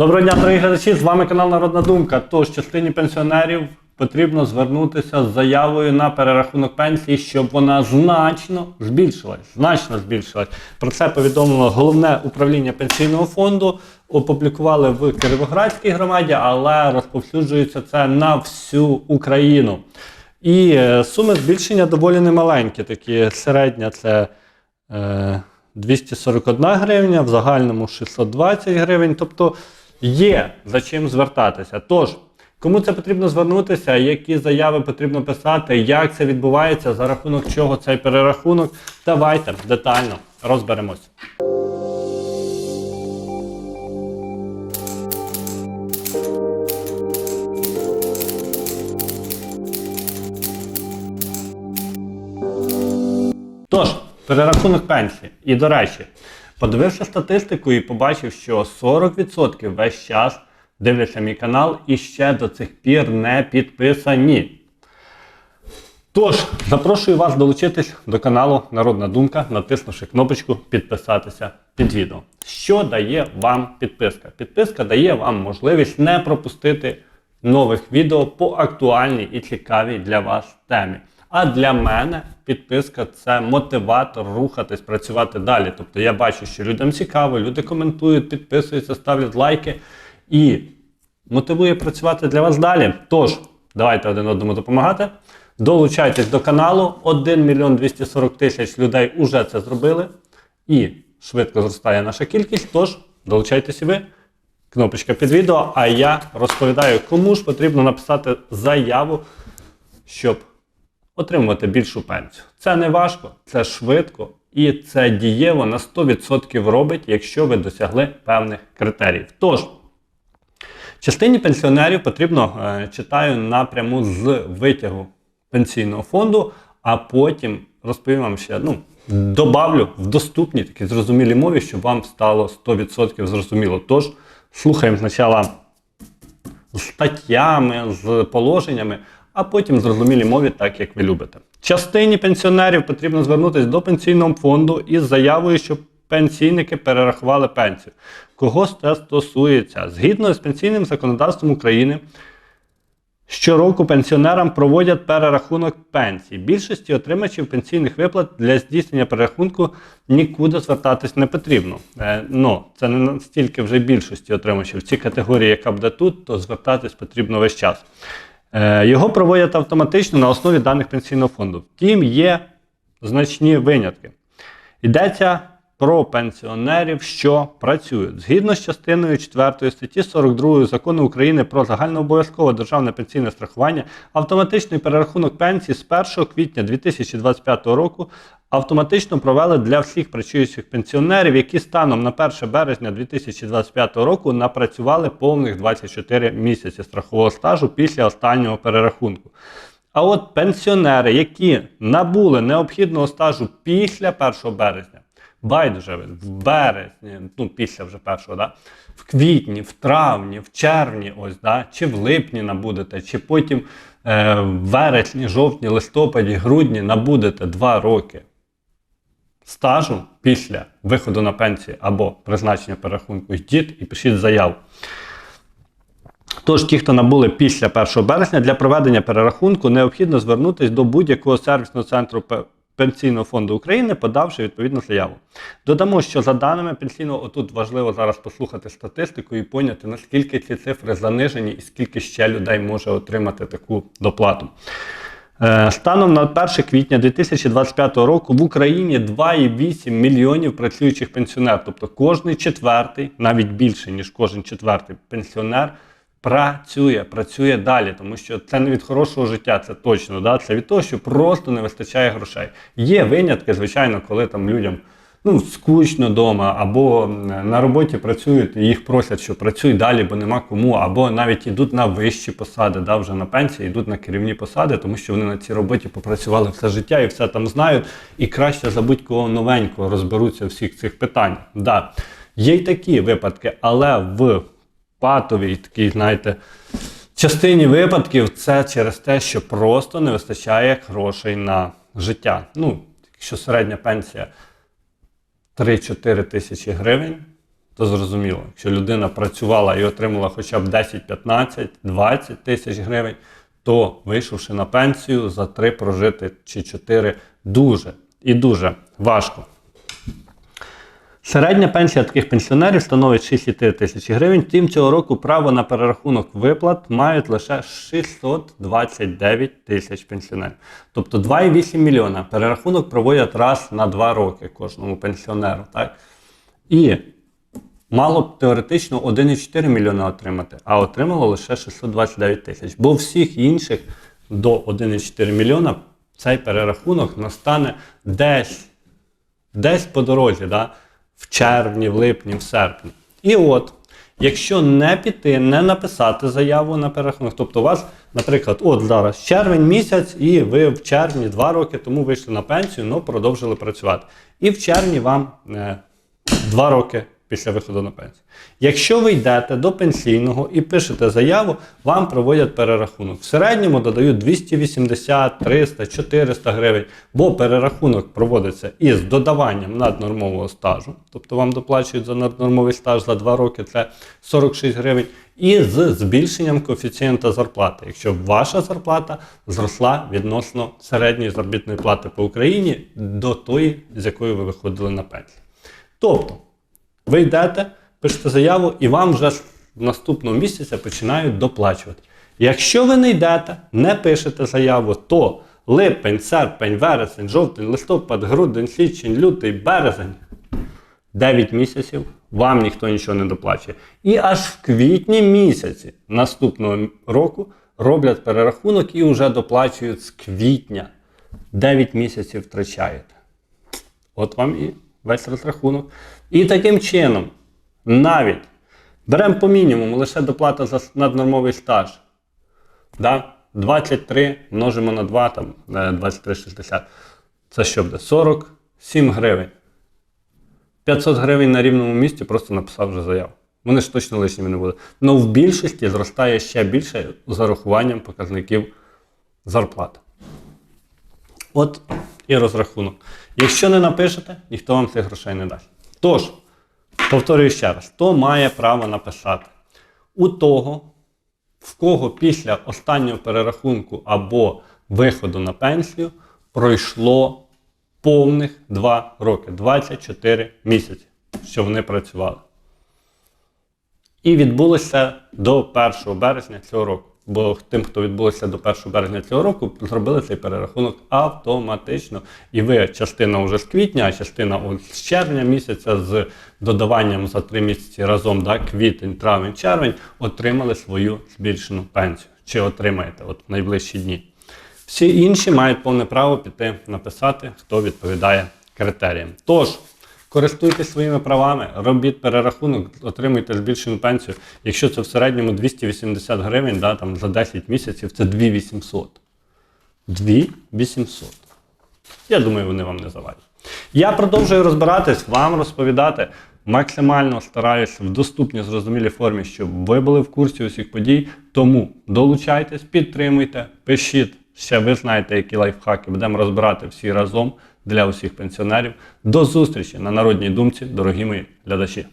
Доброго дня, дорогі глядачі! З вами канал Народна Думка. Тож частині пенсіонерів потрібно звернутися з заявою на перерахунок пенсії, щоб вона значно збільшилась. Значно збільшилась. Про це повідомило головне управління пенсійного фонду. Опублікували в Кіровоградській громаді, але розповсюджується це на всю Україну. І е, суми збільшення доволі немаленькі. Такі середня це. Е, 241 гривня, в загальному 620 гривень. Тобто є за чим звертатися. Тож, кому це потрібно звернутися, які заяви потрібно писати, як це відбувається, за рахунок чого цей перерахунок, давайте детально розберемось. Тож, перерахунок пенсії. І до речі, подивився статистику і побачив, що 40% весь час дивляться мій канал і ще до цих пір не підписані. Тож, запрошую вас долучитись до каналу Народна Думка, натиснувши кнопочку підписатися під відео. Що дає вам підписка? Підписка дає вам можливість не пропустити нових відео по актуальній і цікавій для вас темі. А для мене підписка це мотиватор рухатись, працювати далі. Тобто я бачу, що людям цікаво, люди коментують, підписуються, ставлять лайки і мотивує працювати для вас далі. Тож, давайте один одному допомагати. Долучайтесь до каналу. 1 мільйон 240 тисяч людей вже це зробили. І швидко зростає наша кількість. Тож, долучайтесь і ви. Кнопочка під відео, а я розповідаю, кому ж потрібно написати заяву, щоб отримувати більшу пенсію. Це не важко, це швидко і це дієво на 100% робить, якщо ви досягли певних критеріїв. Тож, частині пенсіонерів потрібно, е, читаю напряму з витягу пенсійного фонду, а потім розповім вам ще, ну, добавлю в доступній такі зрозумілій мові, щоб вам стало 100% зрозуміло. Тож, слухаємо спочатку з статтями, з положеннями, а потім в зрозумілій мові, так як ви любите. Частині пенсіонерів потрібно звернутися до пенсійного фонду із заявою, щоб пенсійники перерахували пенсію. Кого це стосується? Згідно з пенсійним законодавством України, Щороку пенсіонерам проводять перерахунок пенсій. Більшості отримачів пенсійних виплат для здійснення перерахунку нікуди звертатись не потрібно. Е, ну, це не настільки вже більшості отримачів. В цій категорії, яка буде тут, то звертатись потрібно весь час. Е, його проводять автоматично на основі даних пенсійного фонду. Втім, є значні винятки. Йдеться про пенсіонерів, що працюють. Згідно з частиною 4 статті 42 закону України про загальнообов'язкове державне пенсійне страхування, автоматичний перерахунок пенсії з 1 квітня 2025 року автоматично провели для всіх працюючих пенсіонерів, які станом на 1 березня 2025 року напрацювали повних 24 місяці страхового стажу після останнього перерахунку. А от пенсіонери, які набули необхідного стажу після 1 березня, байдуже в березні, ну після вже першого, да, в квітні, в травні, в червні, ось, да, чи в липні набудете, чи потім е, в вересні, жовтні, листопаді, грудні набудете 2 роки стажу після виходу на пенсію або призначення перерахунку, йдіть і пишіть заяву. Тож, ті, хто набули після 1 березня, для проведення перерахунку необхідно звернутися до будь-якого сервісного центру Пенсійного фонду України, подавши відповідну заяву. Додамо, що за даними пенсійного, отут важливо зараз послухати статистику і поняти, наскільки ці цифри занижені і скільки ще людей може отримати таку доплату. Е, Станом на 1 квітня 2025 року в Україні 2,8 мільйонів працюючих пенсіонерів. Тобто кожний четвертий, навіть більше, ніж кожен четвертий пенсіонер працює, працює далі, тому що це не від хорошого життя, це точно. Да? Це від того, що просто не вистачає грошей. Є винятки, звичайно, коли там людям ну, скучно вдома, або на роботі працюють і їх просять, що працюй далі, бо нема кому, або навіть йдуть на вищі посади, да, вже на пенсії, йдуть на керівні посади, тому що вони на цій роботі попрацювали все життя і все там знають. І краще за будь-кого новенького розберуться всіх цих питаннях. Да. Є й такі випадки, але в патовій такій, знаєте, частині випадків це через те, що просто не вистачає грошей на життя. Ну, якщо середня пенсія 3-4 тисячі гривень, то зрозуміло, якщо людина працювала і отримала хоча б 10, 15, 20 тисяч гривень, то вийшовши на пенсію за 3 прожити чи 4 дуже і дуже важко. Середня пенсія таких пенсіонерів становить 63 тисячі гривень. Втім, цього року право на перерахунок виплат мають лише 629 тисяч пенсіонерів. Тобто 2,8 мільйона перерахунок проводять раз на 2 роки кожному пенсіонеру. Так? І мало б теоретично 1,4 мільйона отримати, а отримало лише 629 тисяч. Бо всіх інших до 1,4 мільйона цей перерахунок настане десь десь по дорозі, да? В червні, в липні, в серпні. І от, якщо не піти, не написати заяву на перерахунок, тобто у вас, наприклад, от зараз червень місяць, і ви в червні два роки тому вийшли на пенсію, але продовжили працювати. І в червні вам е, два роки після виходу на пенсію. Якщо ви йдете до пенсійного і пишете заяву, вам проводять перерахунок. В середньому додають 280, 300, 400 гривень, бо перерахунок проводиться із додаванням наднормового стажу, тобто вам доплачують за наднормовий стаж за 2 роки, це 46 гривень, і з збільшенням коефіцієнта зарплати, якщо ваша зарплата зросла відносно середньої заробітної плати по Україні до тої, з якої ви виходили на пенсію. Тобто, ви йдете, пишете заяву, і вам вже з наступного місяця починають доплачувати. Якщо ви не йдете, не пишете заяву, то липень, серпень, вересень, жовтень, листопад, грудень, січень, лютий, березень 9 місяців вам ніхто нічого не доплачує. І аж в квітні місяці наступного року роблять перерахунок і вже доплачують з квітня. 9 місяців втрачаєте. От вам і весь розрахунок. І таким чином, навіть беремо по мінімуму лише доплата за наднормовий стаж. Да? 23 множимо на 2, там, е, 23,60. Це що буде? 47 гривень. 500 гривень на рівному місці просто написав вже заяву. Вони ж точно лишніми не будуть. Ну в більшості зростає ще більше з урахуванням показників зарплати. От і розрахунок. Якщо не напишете, ніхто вам цих грошей не дасть. Тож, повторюю ще раз, хто має право написати? У того, в кого після останнього перерахунку або виходу на пенсію пройшло повних 2 роки, 24 місяці, що вони працювали. І відбулося до 1 березня цього року. Бо тим, хто відбулося до 1 березня цього року, зробили цей перерахунок автоматично. І ви частина вже з квітня, а частина от з червня місяця з додаванням за 3 місяці разом, да, квітень, травень, червень, отримали свою збільшену пенсію. Чи отримаєте от в найближчі дні. Всі інші мають повне право піти написати, хто відповідає критеріям. Тож, користуйтесь своїми правами, робіть перерахунок, отримуйте збільшену пенсію. Якщо це в середньому 280 гривень, да, там, за 10 місяців, це 2800. 2800. Я думаю, вони вам не завадять. Я продовжую розбиратись, вам розповідати. Максимально стараюся в доступній зрозумілій формі, щоб ви були в курсі усіх подій. Тому долучайтесь, підтримуйте, пишіть. Ще ви знаєте, які лайфхаки будемо розбирати всі разом для усіх пенсіонерів. До зустрічі на народній думці, дорогі мої глядачі.